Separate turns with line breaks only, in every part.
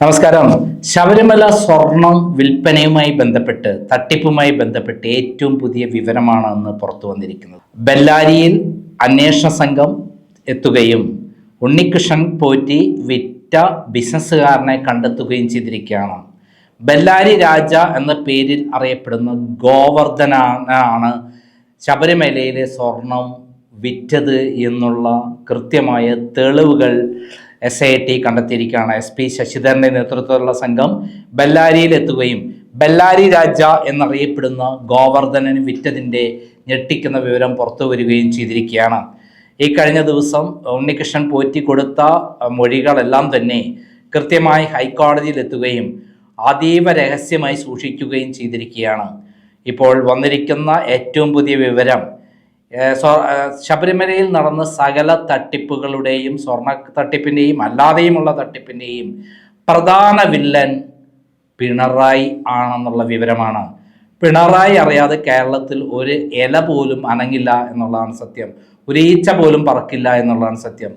നമസ്കാരം. ശബരിമല സ്വർണം വിൽപ്പനയുമായി ബന്ധപ്പെട്ട് തട്ടിപ്പുമായി ബന്ധപ്പെട്ട് ഏറ്റവും പുതിയ വിവരമാണ് അന്ന് പുറത്തു വന്നിരിക്കുന്നത്. ബെല്ലാരിയിൽ അന്വേഷണ സംഘം എത്തുകയും ഉണ്ണികൃഷ്ണൻ പോറ്റി വിറ്റ ബിസിനസ്സുകാരനെ കണ്ടെത്തുകയും ചെയ്തിരിക്കുകയാണ്. ബെല്ലാരി രാജ എന്ന പേരിൽ അറിയപ്പെടുന്ന ഗോവർദ്ധനാണ് ശബരിമലയിലെ സ്വർണം വിറ്റത് എന്നുള്ള കൃത്യമായ തെളിവുകൾ എസ് ഐ ടി കണ്ടെത്തിയിരിക്കുകയാണ്. എസ് പി ശശിധരന്റെ നേതൃത്വത്തിലുള്ള സംഘം ബെല്ലാരിയിൽ എത്തുകയും ബെല്ലാരി രാജ എന്നറിയപ്പെടുന്ന ഗോവർദ്ധനന് വിറ്റതിന്റെ ഞെട്ടിക്കുന്ന വിവരം പുറത്തു വരികയും ചെയ്തിരിക്കുകയാണ്. ഈ കഴിഞ്ഞ ദിവസം ഉണ്ണികൃഷ്ണൻ പോറ്റി കൊടുത്ത മൊഴികളെല്ലാം തന്നെ കൃത്യമായി ഹൈക്കോടതിയിൽ എത്തുകയും അതീവ രഹസ്യമായി സൂക്ഷിക്കുകയും ചെയ്തിരിക്കുകയാണ്. ഇപ്പോൾ വന്നിരിക്കുന്ന ഏറ്റവും പുതിയ വിവരം ശബരിമലയിൽ നടന്ന സകല തട്ടിപ്പുകളുടെയും സ്വർണ തട്ടിപ്പിന്റെയും അല്ലാതെയുമുള്ള തട്ടിപ്പിന്റെയും പ്രധാന വില്ലൻ പിണറായി ആണെന്നുള്ള വിവരമാണ്. പിണറായി അറിയാതെ കേരളത്തിൽ ഒരു ഇല പോലും അനങ്ങില്ല എന്നുള്ളതാണ് സത്യം. ഒരു ഈച്ച പോലും പറക്കില്ല എന്നുള്ളതാണ് സത്യം.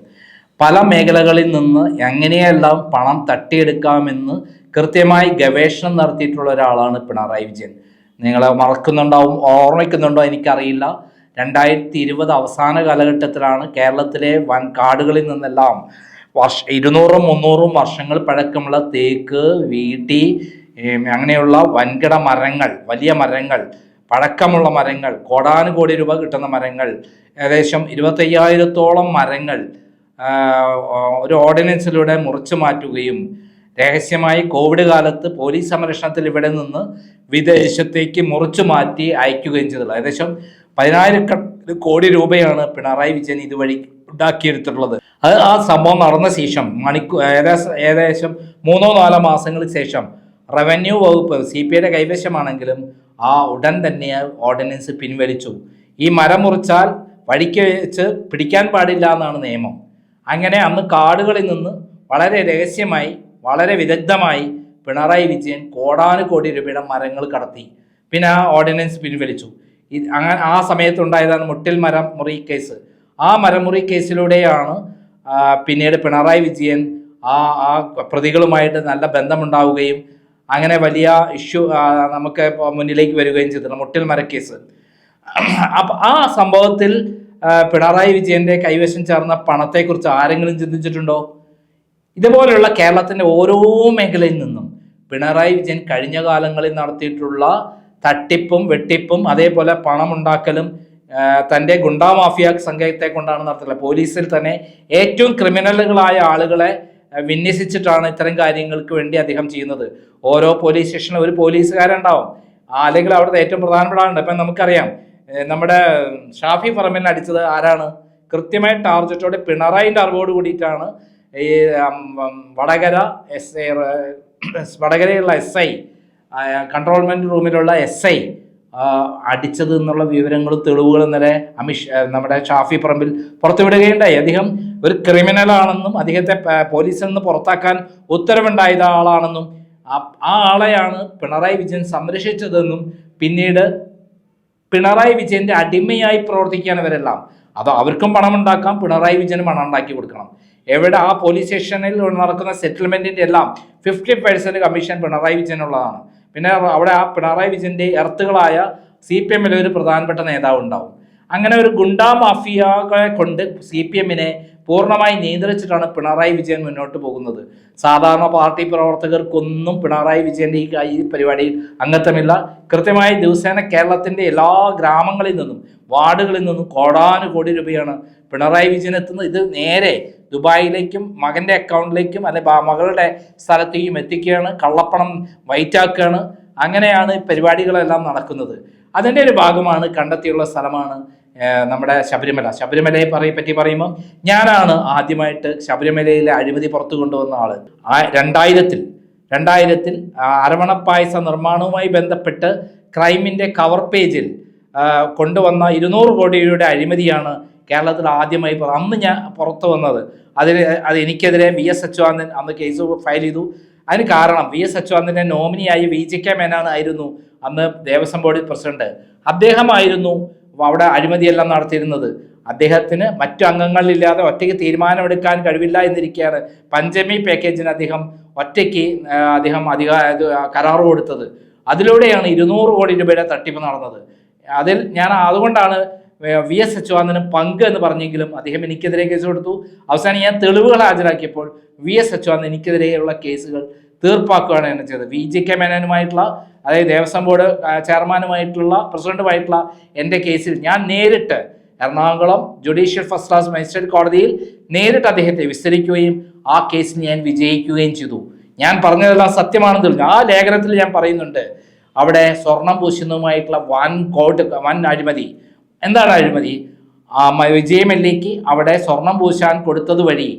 പല മേഖലകളിൽ നിന്ന് എങ്ങനെയെല്ലാം പണം തട്ടിയെടുക്കാമെന്ന് കൃത്യമായി ഗവേഷണം നടത്തിയിട്ടുള്ള ഒരാളാണ് പിണറായി വിജയൻ. നിങ്ങളെ മറക്കുന്നുണ്ടാവും ഓർമ്മിക്കുന്നുണ്ടോ എനിക്കറിയില്ല. രണ്ടായിരത്തി ഇരുപത് അവസാന കാലഘട്ടത്തിലാണ് കേരളത്തിലെ വൻ കാടുകളിൽ നിന്നെല്ലാം വർഷ ഇരുന്നൂറും മുന്നൂറും വർഷങ്ങൾ പഴക്കമുള്ള തേക്ക് വീട്ടി അങ്ങനെയുള്ള വൻകിട മരങ്ങൾ വലിയ മരങ്ങൾ പഴക്കമുള്ള മരങ്ങൾ കോടാനുകോടി രൂപ കിട്ടുന്ന മരങ്ങൾ ഏകദേശം ഇരുപത്തയ്യായിരത്തോളം മരങ്ങൾ ഒരു ഓർഡിനൻസിലൂടെ മുറിച്ചു മാറ്റുകയും രഹസ്യമായി കോവിഡ് കാലത്ത് പോലീസ് സംരക്ഷണത്തിൽ ഇവിടെ നിന്ന് വിദേശത്തേക്ക് മുറിച്ചു മാറ്റി അയക്കുകയും ചെയ്തുള്ളൂ ഏകദേശം പതിനായിരക്കണക്കിന് കോടി രൂപയാണ് പിണറായി വിജയൻ ഇതുവഴി ഉണ്ടാക്കിയെടുത്തിട്ടുള്ളത്. അത് ആ സംഭവം നടന്ന ശേഷം മണിക്കൂ ഏകദേശം മൂന്നോ നാലോ മാസങ്ങൾക്ക് ശേഷം റവന്യൂ വകുപ്പ് സി പി ഐയുടെ കൈവശമാണെങ്കിലും ആ ഉടൻ തന്നെ ഓർഡിനൻസ് പിൻവലിച്ചു. ഈ മരം മുറിച്ചാൽ വഴിക്ക് വെച്ച് പിടിക്കാൻ പാടില്ല എന്നാണ് നിയമം. അങ്ങനെ അന്ന് കാടുകളിൽ നിന്ന് വളരെ രഹസ്യമായി വളരെ വിദഗ്ധമായി പിണറായി വിജയൻ കോടാനുകോടി രൂപയുടെ മരങ്ങൾ കടത്തി. പിന്നെ ആ ഓർഡിനൻസ് പിൻവലിച്ചു. അങ്ങനെ ആ സമയത്തുണ്ടായതാണ് മുട്ടിൽ മരം മുറി കേസ്. ആ മരമുറി കേസിലൂടെയാണ് പിന്നീട് പിണറായി വിജയൻ ആ ആ പ്രതികളുമായിട്ട് നല്ല ബന്ധമുണ്ടാവുകയും അങ്ങനെ വലിയ ഇഷ്യൂ നമുക്ക് മുന്നിലേക്ക് വരികയും ചെയ്തിട്ടുണ്ട് മുട്ടിൽ മരക്കേസ് അപ്പം ആ സംഭവത്തിൽ പിണറായി വിജയന്റെ കൈവശം ചേർന്ന പണത്തെക്കുറിച്ച് ആരെങ്കിലും ചിന്തിച്ചിട്ടുണ്ടോ? ഇതുപോലെയുള്ള കേരളത്തിന്റെ ഓരോ മേഖലയിൽ നിന്നും പിണറായി വിജയൻ കഴിഞ്ഞ കാലങ്ങളിൽ നടത്തിയിട്ടുള്ള തട്ടിപ്പും വെട്ടിപ്പും അതേപോലെ പണമുണ്ടാക്കലും തന്റെ ഗുണ്ടാ മാഫിയ സംഘത്തെ കൊണ്ടാണ് നടത്തുന്നത്. പോലീസിൽ തന്നെ ഏറ്റവും ക്രിമിനലുകളായ ആളുകളെ വിന്യസിച്ചിട്ടാണ് ഇത്തരം കാര്യങ്ങൾക്ക് വേണ്ടി അദ്ദേഹം ചെയ്യുന്നത്. ഓരോ പോലീസ് സ്റ്റേഷനിലും ഒരു പോലീസുകാരുണ്ടാവും. അല്ലെങ്കിൽ അവിടുത്തെ ഏറ്റവും പ്രധാനപ്പെട്ട ആളുണ്ട് ഇപ്പം നമുക്കറിയാം നമ്മുടെ ഷാഫി പറമ്പിൽ അടിച്ചത് ആരാണ്? കൃത്യമായ ടാർജറ്റോടെ പിണറായിന്റെ അറിവോട് കൂടിയിട്ടാണ് ഈ വടകര എസ് വടകരയുള്ള എസ് ഐ കൺട്രോൾമെന്റ് റൂമിലുള്ള എസ് ഐ അടിച്ചത് എന്നുള്ള വിവരങ്ങളും തെളിവുകളും ഇന്നലെ അമിഷ് നമ്മുടെ ഷാഫി പറമ്പിൽ പുറത്തുവിടുകയുണ്ടായി. അദ്ദേഹം ഒരു ക്രിമിനലാണെന്നും അദ്ദേഹത്തെ പോലീസിൽ നിന്ന് പുറത്താക്കാൻ ഉത്തരവുണ്ടായത് ആളാണെന്നും ആ- ആളെയാണ് പിണറായി വിജയൻ സംരക്ഷിച്ചതെന്നും പിന്നീട് പിണറായി വിജയന്റെ അടിമയായി പ്രവർത്തിക്കാനവരെല്ലാം അത് അവർക്കും പണം ഉണ്ടാക്കാം പിണറായി വിജയനും പണം ഉണ്ടാക്കി കൊടുക്കണം. എവിടെ ആ പോലീസ് സ്റ്റേഷനിൽ നടക്കുന്ന സെറ്റിൽമെന്റിന്റെ എല്ലാം ഫിഫ്റ്റി പെർസെന്റ് കമ്മീഷൻ പിണറായി വിജയനുള്ളതാണ്. പിന്നെ അവിടെ ആ പിണറായി വിജയന്റെ എർത്തുകളായ സി പി എമ്മിലെ ഒരു പ്രധാനപ്പെട്ട നേതാവ് ഉണ്ടാവും അങ്ങനെ ഒരു ഗുണ്ടാ മാഫിയകളെ കൊണ്ട് സി പി എമ്മിനെ പൂർണമായി നിയന്ത്രിച്ചിട്ടാണ് പിണറായി വിജയൻ മുന്നോട്ട് പോകുന്നത്. സാധാരണ പാർട്ടി പ്രവർത്തകർക്കൊന്നും പിണറായി വിജയന്റെ ഈ പരിപാടിയിൽ അംഗത്വമില്ല. കൃത്യമായി ദിവസേന കേരളത്തിന്റെ എല്ലാ ഗ്രാമങ്ങളിൽ നിന്നും വാർഡുകളിൽ നിന്നും കോടാനുകോടി രൂപയാണ് പിണറായി വിജയൻ എത്തുന്നത്. ഇത് നേരെ ദുബായിലേക്കും മകന്റെ അക്കൗണ്ടിലേക്കും അല്ലെ മകളുടെ സ്ഥലത്തേക്കും എത്തിക്കുകയാണ്. കള്ളപ്പണം വൈറ്റാക്കുകയാണ്. അങ്ങനെയാണ് പരിപാടികളെല്ലാം നടക്കുന്നത്. അതിന്റെ ഒരു ഭാഗമാണ് കണ്ടെത്തിയുള്ള സ്ഥലമാണ് നമ്മുടെ ശബരിമല. ശബരിമലയെ പറയ പറ്റി പറയുമ്പോൾ ഞാനാണ് ആദ്യമായിട്ട് ശബരിമലയിലെ അഴിമതി പുറത്തു കൊണ്ടുവന്ന ആൾ ആ രണ്ടായിരത്തിൽ രണ്ടായിരത്തിൽ അരവണപ്പായസ നിർമ്മാണവുമായി ബന്ധപ്പെട്ട് ക്രൈമിന്റെ കവർ പേജിൽ കൊണ്ടുവന്ന ഇരുന്നൂറ് കോടിയുടെ അഴിമതിയാണ് കേരളത്തിൽ ആദ്യമായി അന്ന് ഞാൻ പുറത്തു വന്നത്. അതിന് അത് എനിക്കെതിരെ വി എസ് അച്യുതാനന്ദൻ അന്ന് കേസ് ഫയൽ ചെയ്തു. അതിന് കാരണം വി എസ് അച്യുതാനന്ദന്റെ നോമിനിയായി വി ജെ കെ മേനോൻ ആയിരുന്നു അന്ന് ദേവസ്വം ബോർഡ് പ്രസിഡന്റ്. അദ്ദേഹമായിരുന്നു അവിടെ അഴിമതിയെല്ലാം നടത്തിയിരുന്നത്. അദ്ദേഹത്തിന് മറ്റു അംഗങ്ങളില്ലാതെ ഒറ്റയ്ക്ക് തീരുമാനമെടുക്കാൻ കഴിവില്ല എന്നിരിക്കുകയാണ് പഞ്ചമി പാക്കേജിന് അദ്ദേഹം ഒറ്റയ്ക്ക് അദ്ദേഹം അധിക കരാറ് കൊടുത്തത്. അതിലൂടെയാണ് ഇരുന്നൂറ് കോടി രൂപയുടെ തട്ടിപ്പ് നടന്നത്. അതിൽ ഞാൻ അതുകൊണ്ടാണ് വി എസ് അച്യുതാനന്ദന് പങ്ക് എന്ന് പറഞ്ഞെങ്കിലും അദ്ദേഹം എനിക്കെതിരെ കേസ് കൊടുത്തു. അവസാനം ഞാൻ തെളിവുകൾ ഹാജരാക്കിയപ്പോൾ വി എസ് അച്യുതാനന്ദൻ എനിക്കെതിരെയുള്ള കേസുകൾ തീർപ്പാക്കുകയാണ് എന്നെ ചെയ്തത്. വി ജി കെ മേനോനുമായിട്ടുള്ള അതായത് ദേവസ്വം ബോർഡ് ചെയർമാനുമായിട്ടുള്ള പ്രസിഡന്റുമായിട്ടുള്ള എന്റെ കേസിൽ ഞാൻ നേരിട്ട് Ernakulam judicial first class magistrate കോടതിയിൽ നേരിട്ട് അദ്ദേഹത്തെ വിസ്തരിക്കുകയും ആ കേസിൽ ഞാൻ വിജയിക്കുകയും ചെയ്തു. ഞാൻ പറഞ്ഞതെല്ലാം സത്യമാണെന്ന് തെളിഞ്ഞു ആ ലേഖനത്തിൽ ഞാൻ പറയുന്നുണ്ട്. അവിടെ സ്വർണം പൂശുന്നതുമായിട്ടുള്ള വൻ കോട്ട് വൻ അഴിമതി എന്താണ് അഴിമതി? വിജയമല്ലേക്ക് അവിടെ സ്വർണം പൂശാൻ കൊടുത്തത് വഴി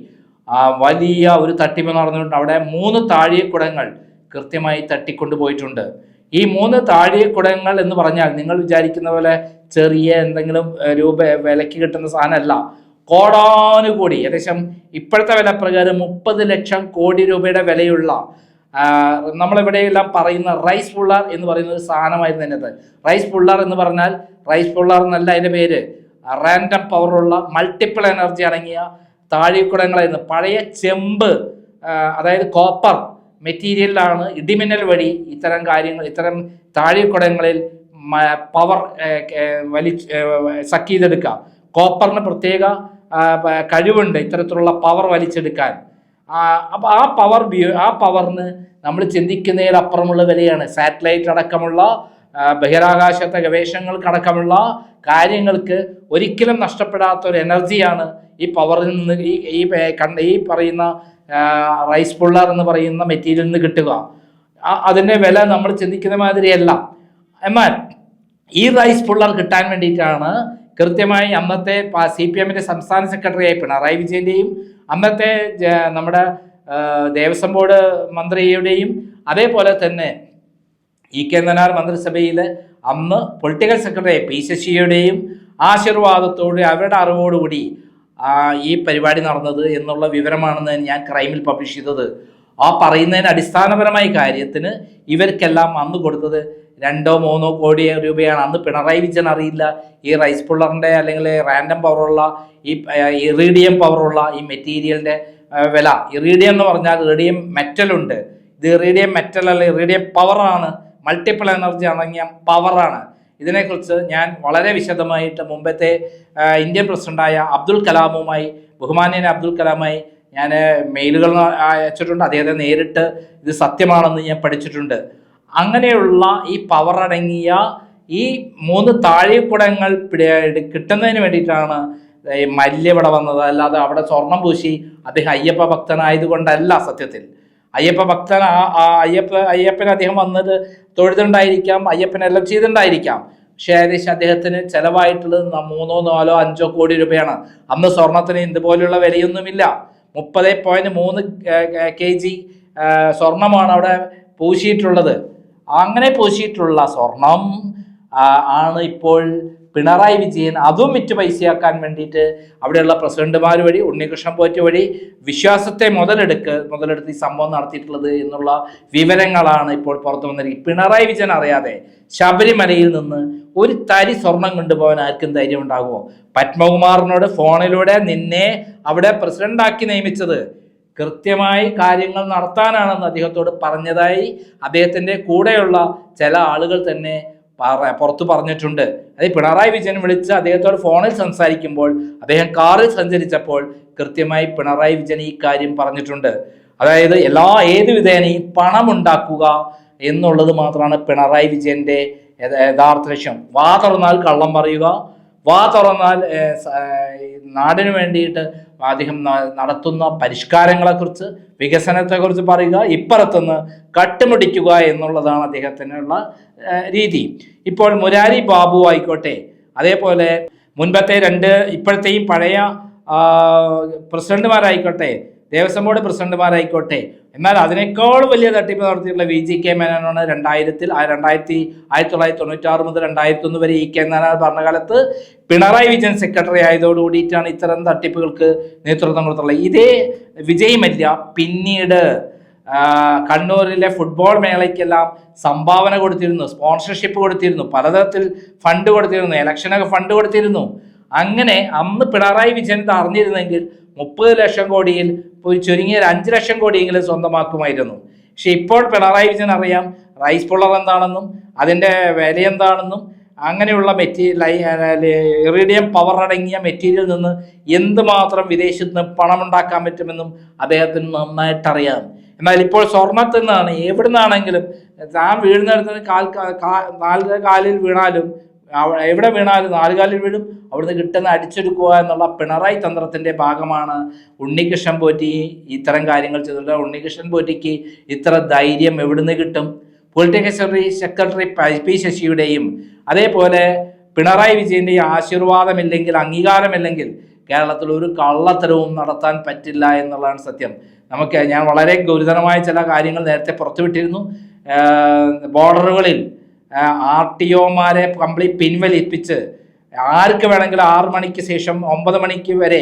വലിയ ഒരു തട്ടിപ്പ് നടന്നിട്ടുണ്ട്. അവിടെ മൂന്ന് താഴെക്കുടങ്ങൾ കൃത്യമായി തട്ടിക്കൊണ്ടുപോയിട്ടുണ്ട് ഈ മൂന്ന് താഴെക്കുടങ്ങൾ എന്ന് പറഞ്ഞാൽ നിങ്ങൾ വിചാരിക്കുന്ന പോലെ ചെറിയ എന്തെങ്കിലും രൂപ വിലക്ക് കിട്ടുന്ന സാധനമല്ല. കോടാനുകോടി ഏകദേശം ഇപ്പോഴത്തെ വില പ്രകാരം മുപ്പത് ലക്ഷം കോടി രൂപയുടെ വിലയുള്ള നമ്മളിവിടെയെല്ലാം പറയുന്ന റൈസ് പുള്ളർ എന്ന് പറയുന്ന ഒരു സാധനമായിരുന്നു അതിനകത്ത്. റൈസ് പുള്ളർ എന്ന് പറഞ്ഞാൽ റൈസ് പുള്ളർ എന്നല്ല അതിന്റെ പേര്. റാൻഡം പവറുള്ള മൾട്ടിപ്പിൾ എനർജി അടങ്ങിയ താഴെക്കുടങ്ങളായിരുന്നു പഴയ ചെമ്പ് അതായത് കോപ്പർ മെറ്റീരിയലിലാണ് ഇടിമിന്നൽ വഴി ഇത്തരം കാര്യങ്ങൾ ഇത്തരം താഴെക്കുടങ്ങളിൽ പവർ വലി സക്ക് ചെയ്തെടുക്കുക. കോപ്പറിന് പ്രത്യേക കഴിവുണ്ട് ഇത്തരത്തിലുള്ള പവർ വലിച്ചെടുക്കാൻ. അപ്പോൾ ആ പവർ ആ പവറിന് നമ്മൾ ചിന്തിക്കുന്നതിലപ്പുറമുള്ള വിലയാണ് സാറ്റലൈറ്റ് അടക്കമുള്ള ബഹിരാകാശത്തെ ഗവേഷണങ്ങൾക്കടക്കമുള്ള കാര്യങ്ങൾക്ക് ഒരിക്കലും നഷ്ടപ്പെടാത്ത ഒരു എനർജിയാണ് ഈ പവറിൽ നിന്ന് ഈ ഈ കണ്ട ഈ പറയുന്ന റൈസ് പുള്ളർ എന്ന് പറയുന്ന മെറ്റീരിയലിൽ നിന്ന് കിട്ടുക. അതിന്റെ വില നമ്മൾ ചിന്തിക്കുന്ന മാതിരിയല്ല. എന്നാൽ ഈ റൈസ് പുള്ളർ കിട്ടാൻ വേണ്ടിയിട്ടാണ് കൃത്യമായി അന്നത്തെ സി പി എമ്മിന്റെ സംസ്ഥാന സെക്രട്ടറിയായി പിണറായി വിജയന്റെയും അന്നത്തെ നമ്മുടെ ദേവസ്വം ബോർഡ് മന്ത്രിയുടെയും അതേപോലെ തന്നെ ഇ കെ നനാർ മന്ത്രിസഭയിൽ അന്ന് പൊളിറ്റിക്കൽ സെക്രട്ടറി പി ശശിയുടെയും ആശീർവാദത്തോടെ അവരുടെ അറിവോടുകൂടി ഈ പരിപാടി നടന്നത് എന്നുള്ള വിവരമാണെന്ന് ഞാൻ ക്രൈമിൽ പബ്ലിഷ് ചെയ്തത്. ആ പറയുന്നതിന് അടിസ്ഥാനപരമായ കാര്യത്തിന് ഇവർക്കെല്ലാം അന്ന് കൊടുത്തത് രണ്ടോ മൂന്നോ കോടി രൂപയാണ്. അന്ന് പിണറായി വിജയൻ അറിയില്ല. ഈ റൈസ് പുള്ളറിന്റെ അല്ലെങ്കിൽ റാൻഡം പവറുള്ള ഈ ഇറീഡിയം പവറുള്ള ഈ മെറ്റീരിയലിന്റെ വില. ഇറീഡിയം എന്ന് പറഞ്ഞാൽ ഇറീഡിയം മെറ്റലുണ്ട് ഇത് ഇറീഡിയം മെറ്റൽ അല്ല ഇറീഡിയം പവറാണ് മൾട്ടിപ്പിൾ എനർജി അടങ്ങിയ പവറാണ് ഇതിനെക്കുറിച്ച് ഞാൻ വളരെ വിശദമായിട്ട് മുമ്പത്തെ ഇന്ത്യൻ പ്രസിഡന്റായ അബ്ദുൽ കലാമുമായി ബഹുമാന്യന അബ്ദുൽ കലാമായി ഞാൻ മെയിലുകൾ അയച്ചിട്ടുണ്ട്. അദ്ദേഹത്തെ നേരിട്ട് ഇത് സത്യമാണെന്ന് ഞാൻ പഠിച്ചിട്ടുണ്ട്. അങ്ങനെയുള്ള ഈ പവർ അടങ്ങിയ ഈ മൂന്ന് താഴെക്കുടങ്ങൾ കിട്ടുന്നതിന് വേണ്ടിയിട്ടാണ് മല്യ ഇവിടെ വന്നത്. അല്ലാതെ അവിടെ സ്വർണം പൂശി അദ്ദേഹം അയ്യപ്പ ഭക്തനായതുകൊണ്ടല്ല സത്യത്തിൽ. അയ്യപ്പ ഭക്തൻ ആ- അയ്യപ്പ അയ്യപ്പന് അദ്ദേഹം വന്നത് തൊഴുതുണ്ടായിരിക്കാം അയ്യപ്പനെല്ലാം ചെയ്തിട്ടുണ്ടായിരിക്കാം പക്ഷേ ഏകദേശം അദ്ദേഹത്തിന് ചിലവായിട്ടുള്ളത് മൂന്നോ നാലോ അഞ്ചോ കോടി രൂപയാണ്. അന്ന് സ്വർണത്തിന് ഇതുപോലെയുള്ള വിലയൊന്നുമില്ല. മുപ്പത് പോയിന്റ് മൂന്ന് കെ ജി സ്വർണമാണ് അവിടെ പൂശിയിട്ടുള്ളത്. അങ്ങനെ പൂശിയിട്ടുള്ള സ്വർണം ആണ് ഇപ്പോൾ പിണറായി വിജയൻ അതും വിറ്റ് പൈസയാക്കാൻ വേണ്ടിയിട്ട് അവിടെയുള്ള പ്രസിഡന്റുമാർ വഴി ഉണ്ണികൃഷ്ണൻ പോറ്റ് വഴി വിശ്വാസത്തെ മുതലെടുക്ക് മുതലെടുത്ത് ഈ സംഭവം നടത്തിയിട്ടുള്ളത് എന്നുള്ള വിവരങ്ങളാണ് ഇപ്പോൾ പുറത്തു വന്നിരിക്കുന്നത്. പിണറായി വിജയൻ അറിയാതെ ശബരിമലയിൽ നിന്ന് ഒരു തരി സ്വർണം കൊണ്ടുപോകാൻ ആർക്കും ധൈര്യം ഉണ്ടാകുമോ? പത്മകുമാറിനോട് ഫോണിലൂടെ നിന്നെ അവിടെ പ്രസിഡന്റാക്കി നിയമിച്ചത് കൃത്യമായി കാര്യങ്ങൾ നടത്താനാണെന്ന് അദ്ദേഹത്തോട് പറഞ്ഞതായി അദ്ദേഹത്തിന്റെ കൂടെയുള്ള ചില ആളുകൾ തന്നെ പറ പുറത്തു പറഞ്ഞിട്ടുണ്ട്. അത് പിണറായി വിജയൻ വിളിച്ച് അദ്ദേഹത്തോട് ഫോണിൽ സംസാരിക്കുമ്പോൾ അദ്ദേഹം കാറിൽ സഞ്ചരിച്ചപ്പോൾ കൃത്യമായി പിണറായി വിജയൻ ഈ കാര്യം പറഞ്ഞിട്ടുണ്ട്. അതായത് എല്ലാ ഏത് വിധേനയും പണം ഉണ്ടാക്കുക എന്നുള്ളത് മാത്രമാണ് പിണറായി വിജയന്റെ യഥാർത്ഥ ലക്ഷ്യം. വാ തുറന്നാൽ കള്ളം പറയുക വാ തുറന്നാൽ നാടിന് വേണ്ടിയിട്ട് അദ്ദേഹം നടത്തുന്ന പരിഷ്കാരങ്ങളെക്കുറിച്ച് വികസനത്തെക്കുറിച്ച് പറയുക ഇപ്പുറത്തുനിന്ന് കട്ടുമുടിക്കുക എന്നുള്ളതാണ് അദ്ദേഹത്തിനുള്ള രീതി. ഇപ്പോൾ മുരാരി ബാബു ആയിക്കോട്ടെ അതേപോലെ മുൻപത്തെ രണ്ട് ഇപ്പോഴത്തെയും പഴയ പ്രസിഡന്റുമാരായിക്കോട്ടെ ദേവസ്വം ബോർഡ് പ്രസിഡന്റുമാരായിക്കോട്ടെ എന്നാൽ അതിനേക്കാൾ വലിയ തട്ടിപ്പ് നടത്തിയിട്ടുള്ള വി ജി കെ മേനോനാണ് രണ്ടായിരത്തിൽ ആ രണ്ടായിരത്തി ആയിരത്തി തൊള്ളായിരത്തി തൊണ്ണൂറ്റാറ് മുതൽ രണ്ടായിരത്തി ഒന്ന് വരെ ഇ കെ നായനാർ ഭരണകാലത്ത് പിണറായി വിജയൻ സെക്രട്ടറി ആയതോടുകൂടിയിട്ടാണ് ഇത്തരം തട്ടിപ്പുകൾക്ക് നേതൃത്വം കൊടുത്തുള്ളത് ഇതേ വിജയ് മല്യ പിന്നീട് കണ്ണൂരിലെ ഫുട്ബോൾ മേളയ്ക്കെല്ലാം സംഭാവന കൊടുത്തിരുന്നു സ്പോൺസർഷിപ്പ് കൊടുത്തിരുന്നു പലതരത്തിൽ ഫണ്ട് കൊടുത്തിരുന്നു ഇലക്ഷനൊക്കെ ഫണ്ട് കൊടുത്തിരുന്നു. അങ്ങനെ അന്ന് പിണറായി വിജയൻ അറിഞ്ഞിരുന്നെങ്കിൽ മുപ്പത് ലക്ഷം കോടിയിൽ ചുരുങ്ങിയ ഒരു അഞ്ച് ലക്ഷം കോടിയെങ്കിലും സ്വന്തമാക്കുമായിരുന്നു. പക്ഷെ ഇപ്പോൾ പിണറായി വിജയൻ അറിയാം റൈസ് പുള്ളർ എന്താണെന്നും അതിന്റെ വില എന്താണെന്നും അങ്ങനെയുള്ള മെറ്റീരിയൽ ഇറിഡിയം പവർ അടങ്ങിയ മെറ്റീരിയൽ നിന്ന് എന്തുമാത്രം വിദേശത്ത് നിന്ന് പണമുണ്ടാക്കാൻ പറ്റുമെന്നും അദ്ദേഹത്തിന് നന്നായിട്ട് അറിയാം എന്നാൽ ഇപ്പോൾ സ്വർണത്തിൽ നിന്നാണ് എവിടെ നിന്നാണെങ്കിലും താൻ വീഴുന്നിടത്ത് കാൽ കാ- കാ- നാല് കാലിൽ വീണാലും എവിടെ വീണാലും നാലുകാലിൽ വീഴും. അവിടുന്ന് കിട്ടുന്ന അടിച്ചെടുക്കുക എന്നുള്ള പിണറായി തന്ത്രത്തിന്റെ ഭാഗമാണ് ഉണ്ണികൃഷ്ണൻ പോറ്റി ഇത്തരം കാര്യങ്ങൾ ചെയ്തിട്ട് ഉണ്ണികൃഷ്ണൻ പോറ്റിക്ക് ഇത്ര ധൈര്യം എവിടുന്ന് കിട്ടും? പൊളിറ്റിക്കൽ സെക്രട്ടറി സെക്രട്ടറി പി ശശിയുടെയും. അതേപോലെ പിണറായി വിജയന്റെയും ആശീർവാദമില്ലെങ്കിൽ അംഗീകാരമില്ലെങ്കിൽ കേരളത്തിൽ ഒരു കള്ളത്തരവും നടത്താൻ പറ്റില്ല എന്നുള്ളതാണ് സത്യം. നമുക്ക് ഞാൻ വളരെ ഗുരുതരമായ ചില കാര്യങ്ങൾ നേരത്തെ പുറത്തുവിട്ടിരുന്നു. ബോർഡറുകളിൽ ആർ ടി ഒമാരെ കംപ്ലീറ്റ് പിൻവലിപ്പിച്ച് ആർക്ക് വേണമെങ്കിലും ആറ് മണിക്ക് ശേഷം ഒമ്പത് മണിക്ക് വരെ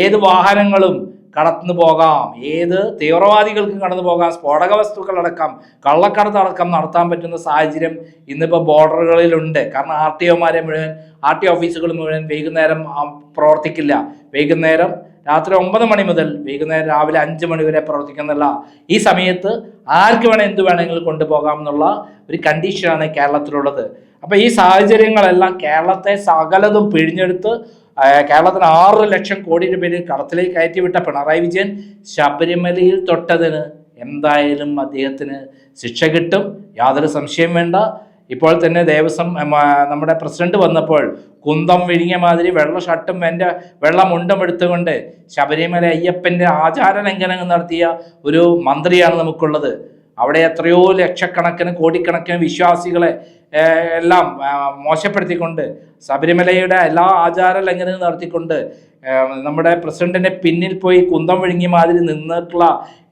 ഏത് വാഹനങ്ങളും കടന്നു പോകാം. ഏത് തീവ്രവാദികൾക്കും കടന്നു പോകാം. സ്ഫോടക വസ്തുക്കൾ അടക്കം കള്ളക്കടത്ത് അടക്കം നടത്താൻ പറ്റുന്ന സാഹചര്യം ഇന്നിപ്പോൾ ബോർഡറുകളിലുണ്ട്. കാരണം ആർ ടി ഒമാരെ മുഴുവൻ ആർ ടി ഓഫീസുകൾ മുഴുവൻ വൈകുന്നേരം പ്രവർത്തിക്കില്ല. വൈകുന്നേരം രാത്രി ഒമ്പത് മണി മുതൽ വൈകുന്നേരം രാവിലെ അഞ്ച് മണി വരെ പ്രവർത്തിക്കുന്നില്ല. ഈ സമയത്ത് ആർക്ക് വേണം എന്ത് വേണമെങ്കിലും കൊണ്ടുപോകാം എന്നുള്ള ഒരു കണ്ടീഷനാണ് കേരളത്തിലുള്ളത്. അപ്പൊ ഈ സാഹചര്യങ്ങളെല്ലാം കേരളത്തെ സകലതും പിഴിഞ്ഞെടുത്ത് കേരളത്തിന് ആറ് ലക്ഷം കോടി രൂപയിൽ കടത്തിലേക്ക് കയറ്റിവിട്ട പിണറായി വിജയൻ ശബരിമലയിൽ തൊട്ടതിന് എന്തായാലും അദ്ദേഹത്തിന് ശിക്ഷ കിട്ടും. യാതൊരു സംശയം വേണ്ട. ഇപ്പോൾ തന്നെ ദേവസ്വം നമ്മുടെ പ്രസിഡന്റ് വന്നപ്പോൾ കുന്തം വിഴുങ്ങിയ മാതിരി വെള്ള ഷർട്ടും എന്റെ വെള്ള മുണ്ടും എടുത്തുകൊണ്ട് ശബരിമല അയ്യപ്പന്റെ ആചാര ലംഘനങ്ങൾ നടത്തിയ ഒരു മന്ത്രിയാണ് നമുക്കുള്ളത്. അവിടെ എത്രയോ ലക്ഷക്കണക്കിന് കോടിക്കണക്കിന് വിശ്വാസികളെ എല്ലാം മോശപ്പെടുത്തിക്കൊണ്ട് ശബരിമലയുടെ എല്ലാ ആചാര ലംഘനങ്ങൾ നടത്തിക്കൊണ്ട് നമ്മുടെ പ്രസിഡന്റിന്റെ പിന്നിൽ പോയി കുന്തം വിഴുങ്ങിയ മാതിരി നിന്നിട്ടുള്ള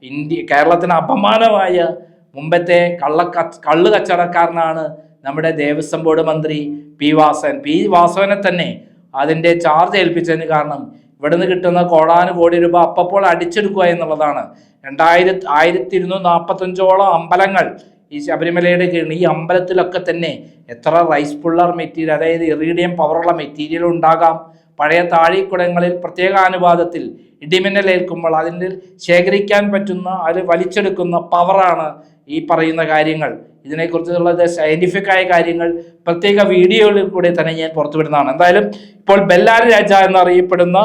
ഇന്ത്യ കേരളത്തിന് അപമാനമായ മുമ്പത്തെ കള്ള കള്ള് കച്ചവടക്കാരനാണ് നമ്മുടെ ദേവസ്വം ബോർഡ് മന്ത്രി പി വാസവൻ. പി വാസവനെ തന്നെ അതിന്റെ ചാർജ് ഏൽപ്പിച്ചതിന് കാരണം ഇവിടുന്ന് കിട്ടുന്ന കോടാനു കോടി രൂപ അപ്പപ്പോൾ അടിച്ചെടുക്കുക എന്നുള്ളതാണ്. രണ്ടായിരത്തി ആയിരത്തി ഇരുന്നൂറ്റി നാൽപ്പത്തഞ്ചോളം അമ്പലങ്ങൾ ഈ ശബരിമലയുടെ കീഴിൽ ഈ അമ്പലത്തിലൊക്കെ തന്നെ എത്ര റൈസ് പുള്ളർ മെറ്റീരിയൽ അതായത് ഇറീഡിയം പവറുള്ള മെറ്റീരിയൽ ഉണ്ടാകാം. പഴയ താഴെക്കുടങ്ങളിൽ പ്രത്യേക അനുപാതത്തിൽ ഇടിമിന്നൽ ഏൽക്കുമ്പോൾ അതിന്റെ ശേഖരിക്കാൻ പറ്റുന്ന അത് വലിച്ചെടുക്കുന്ന പവറാണ് ഈ പറയുന്ന കാര്യങ്ങൾ. ഇതിനെക്കുറിച്ചുള്ള സയന്റിഫിക് ആയ കാര്യങ്ങൾ പ്രത്യേക വീഡിയോകളിൽ കൂടെ തന്നെ ഞാൻ പുറത്തുവിടുന്നതാണ്. എന്തായാലും ഇപ്പോൾ ബെല്ലാരി രാജ എന്നറിയപ്പെടുന്ന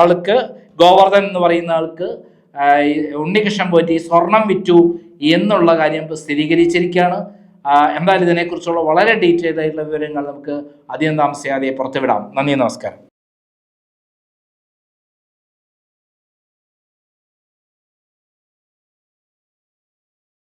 ആൾക്ക് ഗോവർദ്ധൻ എന്ന് പറയുന്ന ആൾക്ക് ഉണ്ണികൃഷ്ണൻ പോറ്റി സ്വർണം വിറ്റു എന്നുള്ള കാര്യം സ്ഥിരീകരിച്ചിരിക്കുകയാണ്. എന്തായാലും ഇതിനെക്കുറിച്ചുള്ള വളരെ ഡീറ്റെയിൽഡ് ആയിട്ടുള്ള വിവരങ്ങൾ നമുക്ക് അധികം താമസിയാതെ പുറത്തുവിടാം. നന്ദി നമസ്കാരം.